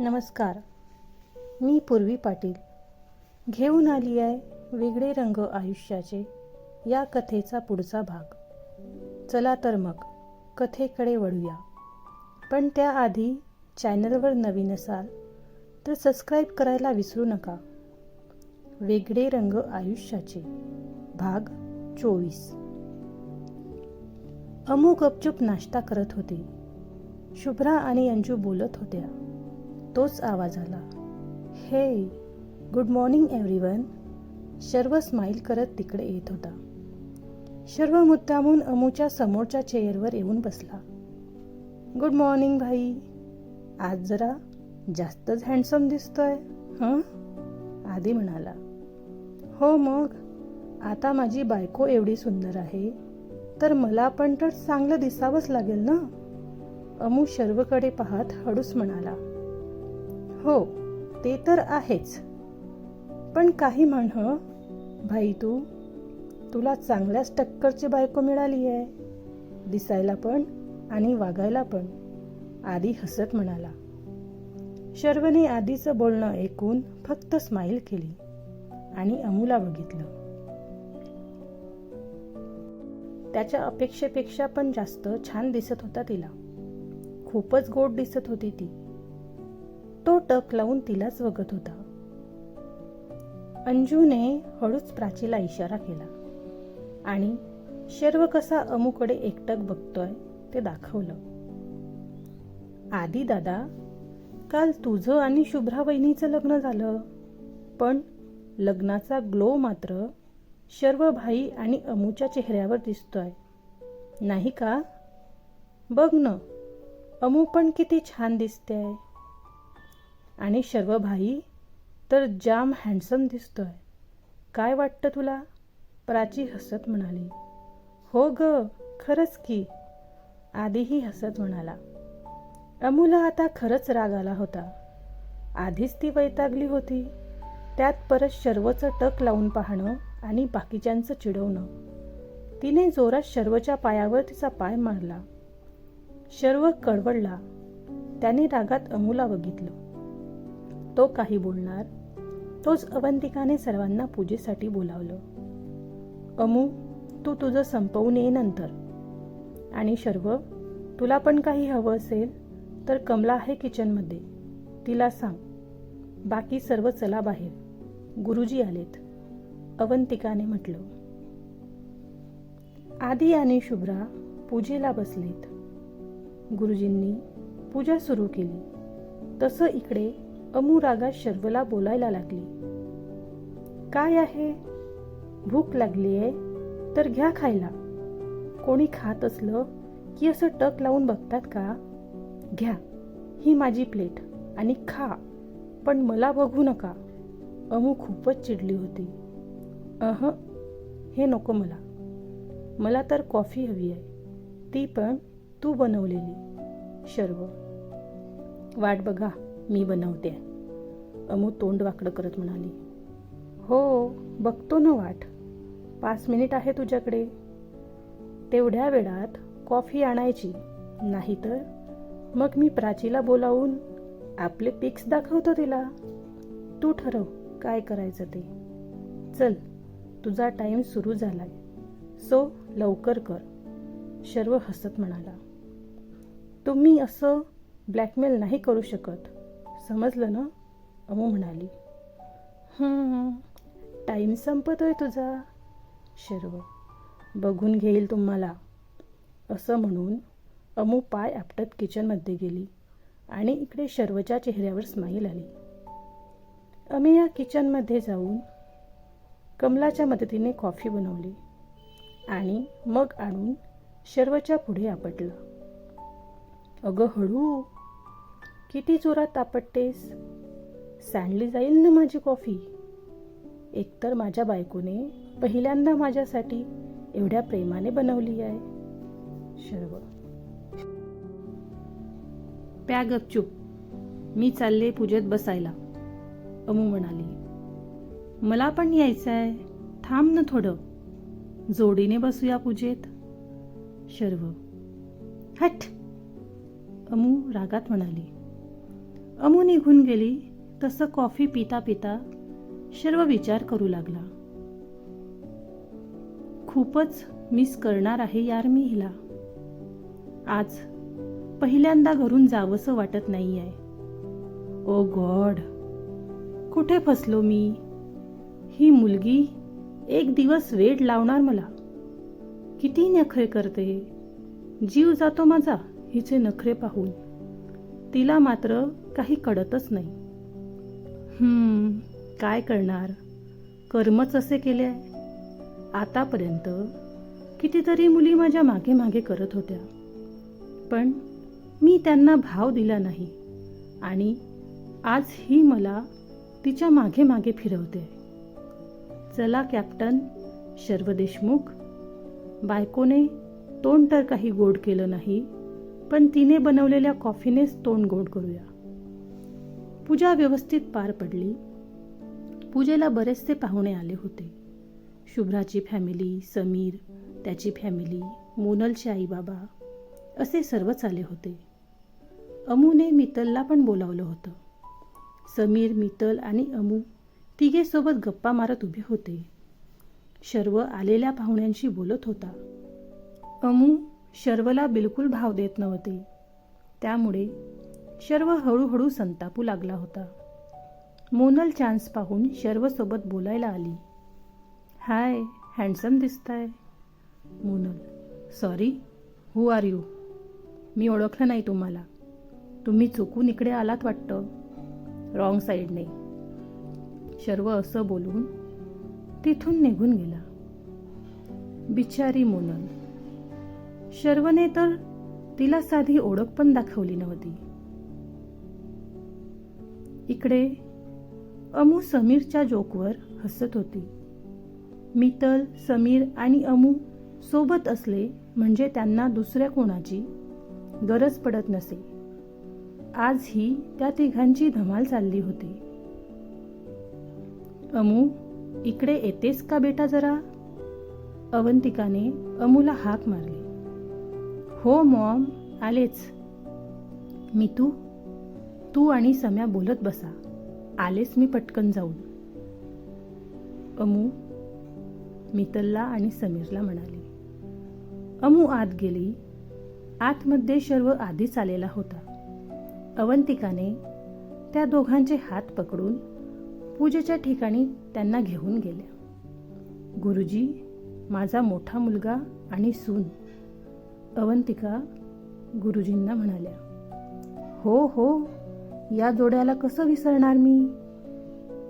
नमस्कार. मी पूर्वी पाटील. घेऊन आली आहे वेगळे रंग आयुष्याचे या कथेचा पुढचा भाग. चला तर मग कथेकडे वळूया. पण त्याआधी चॅनलवर नवीन असाल तर सबस्क्राईब करायला विसरू नका. वेगळे रंग आयुष्याचे. भाग चोवीस. अमू गपचूप नाश्ता करत होते. शुभ्रा आणि अंजू बोलत होत्या. तोच आवाज आला. Hey good morning everyone Sharv smile करत तिकडे येत होता. शर्व मुद्दामून अमूच्या समोरच्या चेअरवर येऊन बसला. गुड मॉर्निंग भाई. आज जरा जास्तच हँडसम दिसतोय हं? आधी म्हणाला. हो मग आता माझी बायको एवढी सुंदर आहे तर मला पण तर चांगलं दिसावंच लागेल ना? अमू शर्वकडे पाहत हळूस म्हणाला. हो ते तर आहेच. पण काही म्हण भाई तू तुला चांगल्याच टक्करची बायको मिळाली आहे दिसायला पण आणि वागायला पण. आधी हसत म्हणाला. शर्वने आधीचं बोलणं ऐकून फक्त स्माईल केली आणि अमूला बघितलं. त्याच्या अपेक्षेपेक्षा पण जास्त छान दिसत होता तिला. खूपच गोड दिसत होती ती. तो टक लावून तिलाच बघत होता. अंजूने हळूच प्राचीला इशारा केला. आणि शर्व कसा अमुकडे एकटक बघतोय ते दाखवलं. आधी दादा काल तुझं आणि शुभ्रा वहिनीचं लग्न झालं. पण लग्नाचा ग्लो मात्र शर्व भाई आणि अमूच्या चेहऱ्यावर दिसतोय. नाही का? बघ न अमू पण किती छान दिसते आहे आणि शर्व भाई तर जाम हँडसम दिसतोय. काय वाटतं तुला? प्राची हसत म्हणाली. हो ग खरंच की. आधीही हसत म्हणाला. अमूला आता खरंच राग आला होता. आधीच ती वैतागली होती. त्यात परत शर्वचं टक लावून पाहणं आणि बाकीच्यांचं चिडवणं. तिने जोरात शर्वच्या पायावर तिचा पाय मारला. शर्व कडवडला त्याने रागात अमूला बघितलं. तो काही बोलणार. तोच अवंतिकाने सर्वांना पूजेसाठी बोलावलं. अमू तू तुझं संपवून ये नंतर. आणि शर्व तुला पण काही हवं असेल तर कमला आहे किचनमध्ये. तिला सांग. बाकी सर्व चला बाहेर. गुरुजी आलेत. अवंतिकाने म्हटलं. आदी आणि शुभ्रा पूजेला बसलेत. गुरुजींनी पूजा सुरू केली. तसं इकडे अमू शर्वला बोलायला लागली. काय आहे? भूक लागली आहे? तर घ्या खायला. कोणी खात असलं की असं टक लावून बघतात का? घ्या. ही माझी प्लेट आणि खा. पण मला बघू नका. अमू खूपच चिडली होती. अह हे नको मला. मला तर कॉफी हवी आहे. ती पण तू बनवलेली. शर्व. वाट बघा. मी बनवते. अमू तोंड वाकडं करत म्हणाली. हो बघतो ना वाट. पाच मिनिट आहे तुझ्याकडे. तेवढ्या वेळात कॉफी आणायची. नाहीतर मग मी प्राचीला बोलावून आपले पिक्स दाखवतो तिला. तू ठरव काय करायचं ते. चल तुझा टाईम सुरू झालाय. सो लवकर कर. शर्व हसत म्हणाला. तुम्ही असं ब्लॅकमेल नाही करू शकत. समजलं ना? अमू म्हणाली. टाईम संपतोय तुझा. शर्व बघून घेईल तुम्हाला. असं म्हणून अमू पाय आपटत किचनमध्ये गेली आणि इकडे शर्वच्या चेहऱ्यावर स्माईल आली. आम्ही या किचनमध्ये जाऊन कमलाच्या मदतीने कॉफी बनवली आणि मग आणून शर्वच्या पुढे आपटलं. अगं हळू किती जोरात आपटतेस? सांडली जाईल ना माझी कॉफी? एकतर माझ्या बायकोने पहिल्यांदा माझ्यासाठी एवढ्या प्रेमाने बनवली आहे. शर्व. प्या गपचूप मी चालले पूजेत बसायला. अमू म्हणाली मला पण यायचं आहे थांब ना थोडं. जोडीने बसूया पूजेत. शर्व. हट. अमू रागात म्हणाली अमू निघून गेली तसं कॉफी पिता पिता सर्व विचार करू लागला. खूपच मिस करणार आहे यार मी हिला. आज पहिल्यांदा घरून जावंसं वाटत नाही आहे ओ गॉड! कुठे फसलो मी? ही मुलगी एक दिवस वेड लावणार मला. किती नखरे करते जीव जातो माझा हिचे नखरे पाहून. तिला मात्र काही कळतच नाही. काय करणार? कर्मच असे केले आहे. आतापर्यंत कितीतरी मुली माझ्या मागे मागे करत होत्या. पण मी त्यांना भाव दिला नाही आणि आज ही मला तिच्यामागे मागे फिरवते. चला कॅप्टन शर्व देशमुख. बायकोने तोंड तर काही गोड केलं नाही पण तिने बनवलेल्या कॉफीनेच तोंड गोड करूया. पूजा व्यवस्थित पार पडली. पूजेला बरेचसे पाहुणे आले होते. शुभ्राची फॅमिली समीर त्याची फॅमिली मोनलचे आईबाबा असे सर्वच आले होते. अमूने मितलला पण बोलावलं होतं. समीर मितल आणि अमू तिघेसोबत गप्पा मारत उभे होते. शर्व आलेल्या पाहुण्यांशी बोलत होता. अमू शर्वला बिलकुल भाव देत नव्हते. त्यामुळे शर्व हळूहळू संतापू लागला होता. मोनल चान्स पाहून शर्वसोबत बोलायला आली. हाय हँडसम दिसताय. Monal sorry who are you? मी ओळखलं नाही तुम्हाला. तुम्ही चुकून इकडे आलात वाटतं. रॉंग साईडने शर्व असं बोलून तिथून निघून गेला. बिचारी मोनल शर्वने तर तिला साधी ओळख पण दाखवली नव्हती. इकडे अमू समीरच्या जोकवर हसत होती. मितल समीर आणि अमू सोबत असले म्हणजे त्यांना दुसऱ्या कोणाची गरज पडत नसे. आज ही त्या तिघांची धमाल चालली होती. अमू इकडे येतेस का बेटा जरा? अवंतिकाने अमूला हाक मारली. हो मॉम आलेच. मी तू? तू आणि सम्या बोलत बसा. आलेच मी पटकन जाऊन. अमू मितलला आणि समीरला म्हणाली. अमू आत गेली. आतमध्ये सर्व आधीच आलेला होता. अवंतिकाने त्या दोघांचे हात पकडून पूजेच्या ठिकाणी त्यांना घेऊन गेल्या. गुरुजी माझा मोठा मुलगा आणि सून. अवंतिका गुरुजींना म्हणाल्या हो हो या जोड्याला कसं विसरणार मी?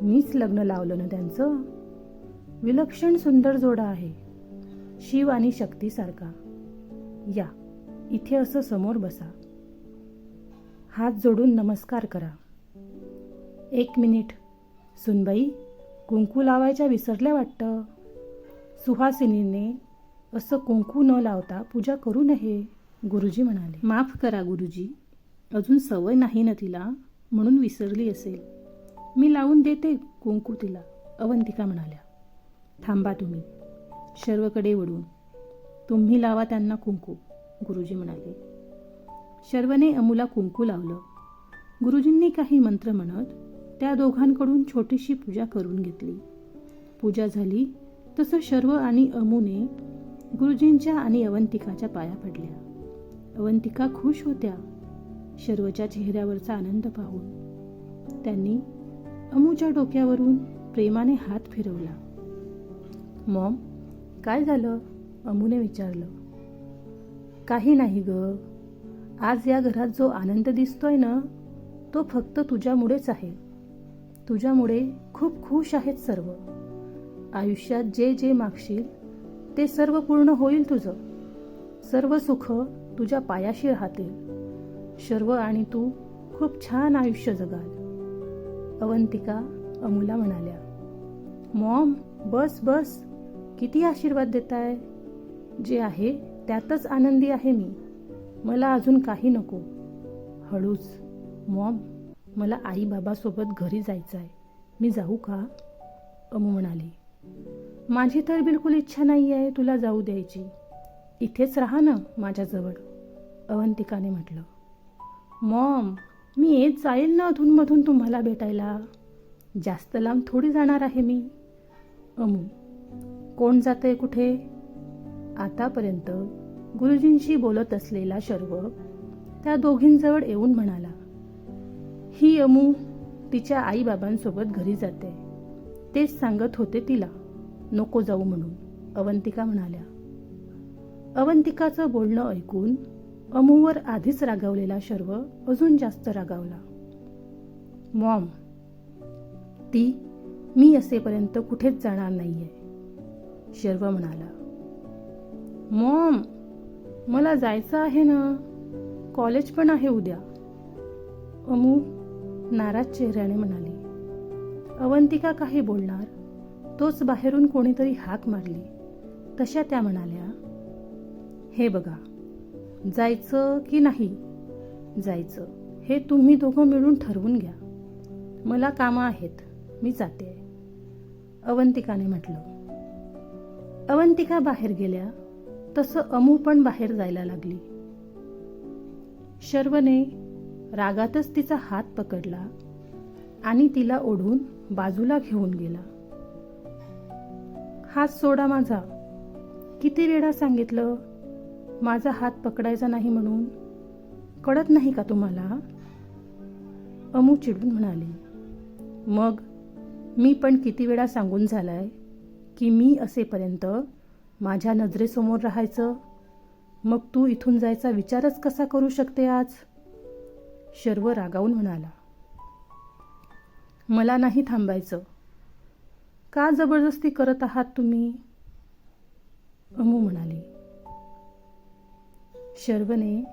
मीच लग्न लावलं ना त्यांचं? विलक्षण सुंदर जोडा आहे शिव आणि शक्तीसारखा या इथे असं समोर बसा. हात जोडून नमस्कार करा. एक मिनिट. सुनबाई कुंकू लावायच्या विसरल्या वाटतं? सुहासिनीने असं कुंकू न लावता पूजा करू नये गुरुजी म्हणाले. माफ करा गुरुजी. अजून सवय नाही ना तिला म्हणून विसरली असेल. मी लावून देते कुंकू तिला अवंतिका म्हणाल्या. थांबा तुम्ही. शर्वकडे वळून. तुम्ही लावा त्यांना कुंकू गुरुजी म्हणाले. शर्वने अमूला कुंकू लावलं. गुरुजींनी काही मंत्र म्हणत त्या दोघांकडून छोटीशी पूजा करून घेतली. पूजा झाली तसं शर्व आणि अमूने गुरुजींच्या आणि अवंतिकाच्या पाया पडल्या. अवंतिका खुश होत्या. शर्वच्या चेहऱ्यावरचा आनंद पाहून त्यांनी अमूच्या डोक्यावरून प्रेमाने हात फिरवला. मॉम काय झालं? अमूने विचारलं. काही नाही ग. आज या घरात जो आनंद दिसतोय ना तो फक्त तुझ्यामुळेच आहे. तुझ्यामुळे खूप खुश आहेत सर्व. आयुष्यात जे जे मागशील ते सर्व पूर्ण होईल तुझं. सर्व सुख तुझ्या पायाशी राहतील. शर्व आणि तू खूप छान आयुष्य जगाल. अवंतिका अमुला म्हणाल्या मॉम बस बस. किती आशीर्वाद देताय? जे आहे त्यातच आनंदी आहे मी. मला अजून काही नको. हळूच. मॉम मला आई बाबासोबत घरी जायचं आहे मी जाऊ का? अमू म्हणाली. माझी तर बिलकुल इच्छा नाही आहे तुला जाऊ द्यायची. इथेच राहा ना माझ्याजवळ. अवंतिकाने म्हटलं. मॉम मी येत जाईल ना अधूनमधून तुम्हाला भेटायला? जास्त लांब थोडी जाणार आहे मी. अमू कोण जातंय कुठे? आतापर्यंत गुरुजींशी बोलत असलेला शर्व त्या दोघींजवळ येऊन म्हणाला ही अमू तिच्या आईबाबांसोबत घरी जाते. तेच सांगत होते तिला. नको जाऊ म्हणून अवंतिका म्हणाल्या. अवंतिकाचं बोलणं ऐकून अमूवर आधीच रागावलेला शर्व अजून जास्त रागावला. मॉम ती मी असेपर्यंत कुठेच जाणार नाहीये. शर्व म्हणाला. मॉम मला जायचं आहे ना? कॉलेज पण आहे उद्या. अमू नाराज चेहऱ्याने म्हणाली. अवंतिका काही बोलणार तोच बाहेरून कोणीतरी हाक मारली. तशा त्या म्हणाल्या हे बघा जायचं की नाही? जायचं. हे तुम्ही दोघं मिळून ठरवून घ्या. मला कामं आहेत. मी जाते. अवंतिकाने म्हटलं. अवंतिका बाहेर गेल्या. तसं अमू पण बाहेर जायला लागली. शर्वने रागातच तिचा हात पकडला आणि तिला ओढून बाजूला घेऊन गेला. हात सोडा माझा. किती वेळा सांगितलं माझा हात पकडायचा नाही म्हणून? कळत नाही का तुम्हाला? अमू चिडून म्हणाली मग मी पण किती वेळा सांगून झालाय की मी असेपर्यंत माझ्या नजरेसमोर राहायचं? मग तू इथून जायचा विचारच कसा करू शकते आज? शर्व रागावून म्हणाला मला नाही थांबायचं. का जबरदस्ती करत आहात तुम्ही? अमू म्हणाली. शर्वने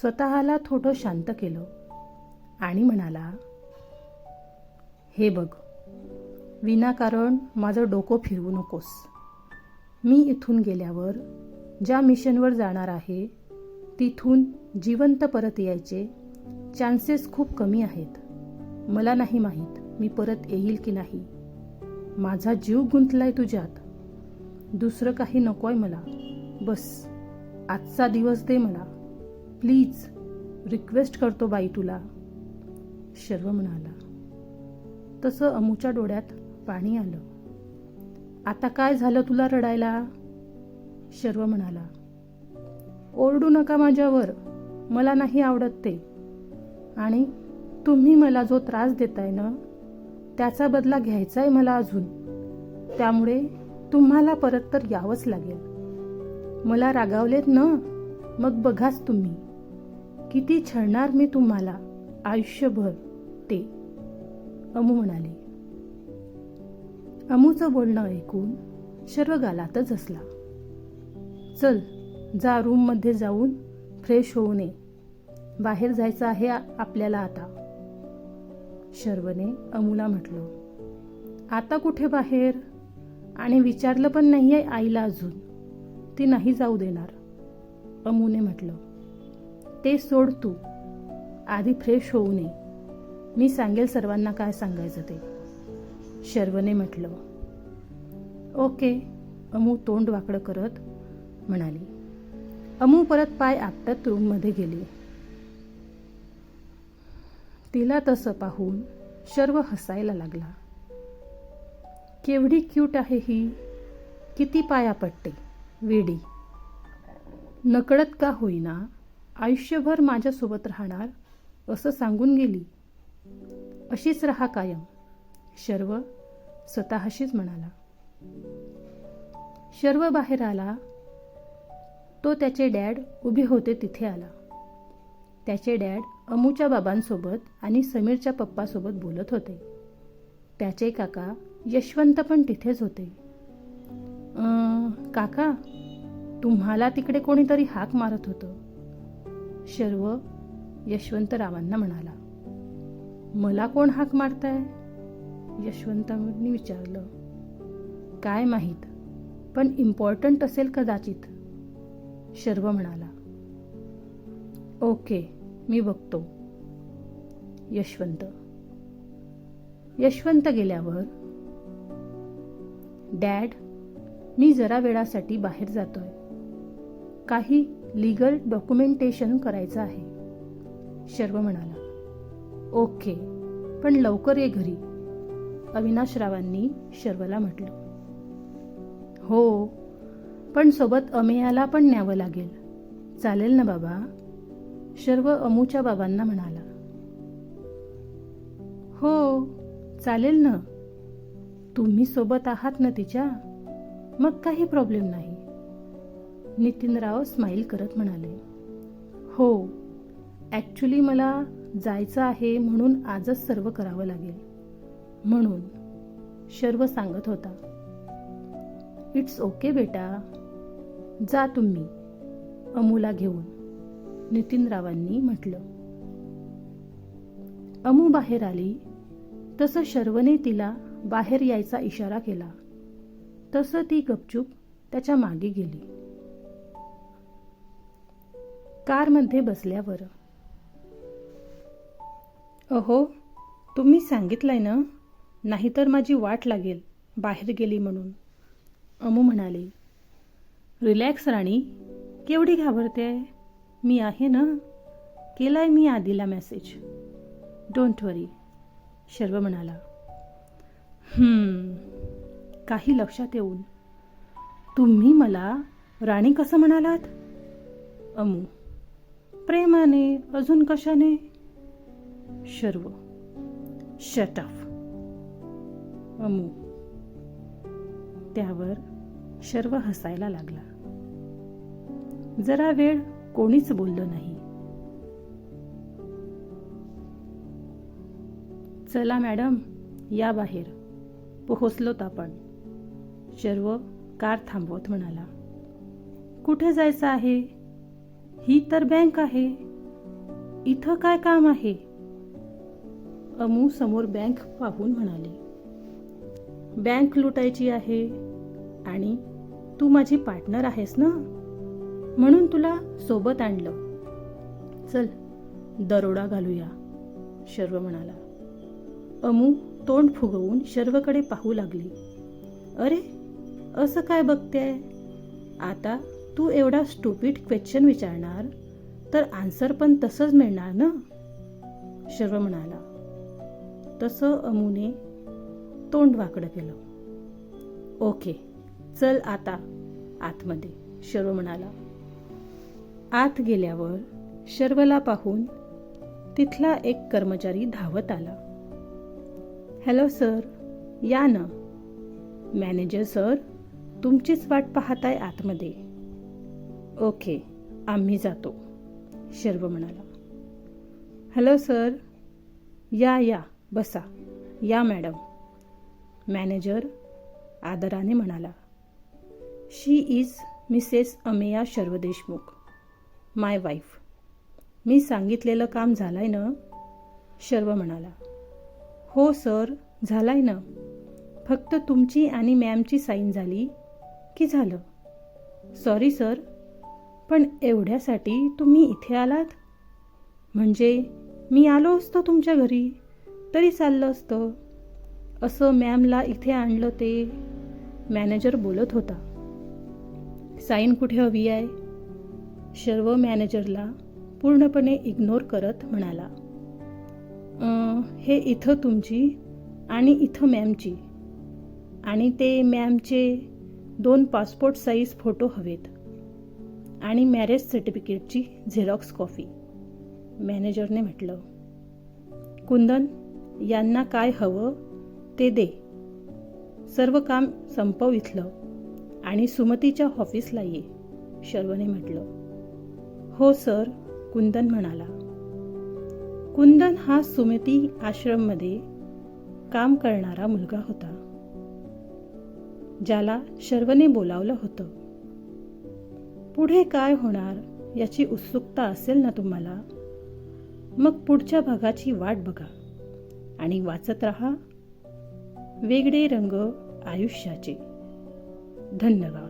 स्वतःला थोडं शांत केलं आणि म्हणाला हे बघ विनाकारण माझं डोकं फिरवू नकोस. मी इथून गेल्यावर ज्या मिशनवर जाणार आहे तिथून जिवंत परत यायचे चान्सेस खूप कमी आहेत. मला नाही माहीत मी परत येईल की नाही. माझा जीव गुंतलाय तुझ्यात. दुसरं काही नकोय मला. बस आजचा दिवस दे मला. प्लीज रिक्वेस्ट करतो बाई तुला. शर्व म्हणाला. तसं अमूच्या डोळ्यात पाणी आलं. आता काय झालं तुला रडायला? शर्व म्हणाला. ओरडू नका माझ्यावर. मला नाही आवडत ते. आणि तुम्ही मला जो त्रास देताय ना त्याचा बदला घ्यायचा आहे मला अजून. त्यामुळे तुम्हाला परत तर यावंच लागेल. मला रागावलेत ना? मग बघाच तुम्ही. किती छळणार मी तुम्हाला आयुष्यभर ते. अमू म्हणाले. अमूचं बोलणं ऐकून सर्व गालातच असला. चल जा रूममध्ये जाऊन फ्रेश होऊ नये बाहेर जायचं आहे आपल्याला आता. शर्वने अमूला म्हटलं आता कुठे बाहेर? आणि विचारलं पण नाही आहे आईला अजून. ती नाही जाऊ देणार. अमूने म्हटलं ते सोड तू. आधी फ्रेश होऊ नये. मी सांगेल सर्वांना काय सांगायचं ते. शर्वने म्हटलं ओके. अमू तोंड वाकडं करत म्हणाली. अमू परत पाय आपटत रूममध्ये गेली. तिला तसं पाहून शर्व हसायला लागला. केवढी क्यूट आहे ही. किती पाया पडते. वेडी. नकळत का होईना आयुष्यभर माझ्यासोबत राहणार असं सांगून गेली. अशीच रहा कायम. शर्व स्वतःशीच म्हणाला. शर्व बाहेर आला. तो त्याचे डॅड उभे होते तिथे आला. त्याचे डॅड अमूच्या बाबांसोबत आणि समीरच्या पप्पासोबत बोलत होते. त्याचे काका यशवंत पण तिथेच होते. काका तुम्हाला तिकडे कोणीतरी हाक मारत होतं. शर्व यशवंतरावांना म्हणाला मला कोण हाक मारताय? यशवंतांनी विचारलं काय माहीत पण इम्पॉर्टंट असेल कदाचित. शर्व म्हणाला ओके मी बघतो. यशवंत. यशवंत गेल्यावर डॅड मी जरा वेळासाठी बाहेर जातोय. काही लीगल डॉक्युमेंटेशन करायचं आहे. शर्व म्हणाला. ओके पण लवकर ये घरी अविनाशरावांनी शर्वला म्हटलं. हो पण सोबत अमेयाला पण न्यावं लागेल. चालेल ना बाबा? शर्व अमूच्या बाबांना म्हणाला. हो चालेल ना. तुम्ही सोबत आहात ना तिच्या? मग काही प्रॉब्लेम नाही. नितीनराव स्माईल करत म्हणाले. हो ॲक्च्युली मला जायचं आहे म्हणून आजच सर्व करावं लागेल. म्हणून शर्व सांगत होता. इट्स ओके बेटा. जा तुम्ही अमूला घेऊन. नितीनरावांनी म्हटलं. अमू बाहेर आली. तसं शर्वने तिला बाहेर यायचा इशारा केला. तसं ती गपचूप त्याच्यामागे गेली. कारमध्ये बसल्यावर अहो तुम्ही सांगितलंय ना? नाहीतर माझी वाट लागेल बाहेर गेली म्हणून. अमू म्हणाली. रिलॅक्स राणी केवढी घाबरते मी आहे ना? केलाय मी आधीला मेसेज डोंट वरी शर्व म्हणाला. काही लक्षात येऊन. तुम्ही मला राणी कसं म्हणालात? अमू प्रेमाने अजून कशाने? शर्व शटफ अमू त्यावर शर्व हसायला लागला. जरा वेळ कोणीच बोललं नाही. चला मॅडम या बाहेर. पोहोचलोत आपण. शर्व कार थांबवत म्हणाला. कुठे जायचं आहे? ही तर बँक आहे. इथं काय काम आहे? अमू समोर बँक पाहून म्हणाली. बँक लुटायची आहे आणि तू माझी पार्टनर आहेस ना? म्हणून तुला सोबत आणलं. चल दरोडा घालूया शर्व म्हणाला. अमू तोंड फुगवून शर्वकडे पाहू लागली. अरे असं काय बघते आता तू एवढा स्टुपिड क्वेश्चन विचारणार तर आन्सर पण तसंच मिळणार ना? शर्व म्हणाला. तसं अमूने तोंड वाकडं केलं. ओके चल आता आतमध्ये शर्व म्हणाला. आत गेल्यावर शर्वला पाहून तिथला एक कर्मचारी धावत आला. Hello sir. या ना. मॅनेजर सर तुमचीच वाट पाहताय आतमध्ये. ओके. आम्ही जातो शर्व म्हणाला. Hello sir. या या. बसा. या मॅडम. मॅनेजर आदराने म्हणाला. She is Mrs Ameya Sharv Deshmukh. My wife. मी सांगितलेलं काम झालंय ना? शर्व म्हणाला. हो सर झालाय ना. फक्त तुमची आणि मॅमची साईन झाली की झालं? सॉरी सर पण एवढ्यासाठी तुम्ही इथे आलात? म्हणजे मी आलो असतो तुमच्या घरी तरी चाललं असतं. असं मॅमला इथे आणलं ते मॅनेजर बोलत होता. साईन कुठे हवी आहे? शर्व मॅनेजरला पूर्णपणे इग्नोर करत म्हणाला हे इथं तुमची आणि इथं मॅमची आणि ते मॅमचे दोन पासपोर्ट साईज फोटो हवेत आणि मॅरेज सर्टिफिकेटची झेरॉक्स कॉफी. मॅनेजरने म्हटलं कुंदन यांना काय हवं ते दे. सर्व काम संपव इथलं आणि सुमतीच्या ऑफिसला ये शर्वने म्हटलं. हो सर कुंदन म्हणाला. कुंदन हा सुमती आश्रममध्ये काम करणारा मुलगा होता ज्याला शर्वने बोलावलं होतं. पुढे काय होणार याची उत्सुकता असेल ना तुम्हाला? मग पुढच्या भागाची वाट बघा आणि वाचत रहा. वेगळे रंग आयुष्याचे. धन्यवाद.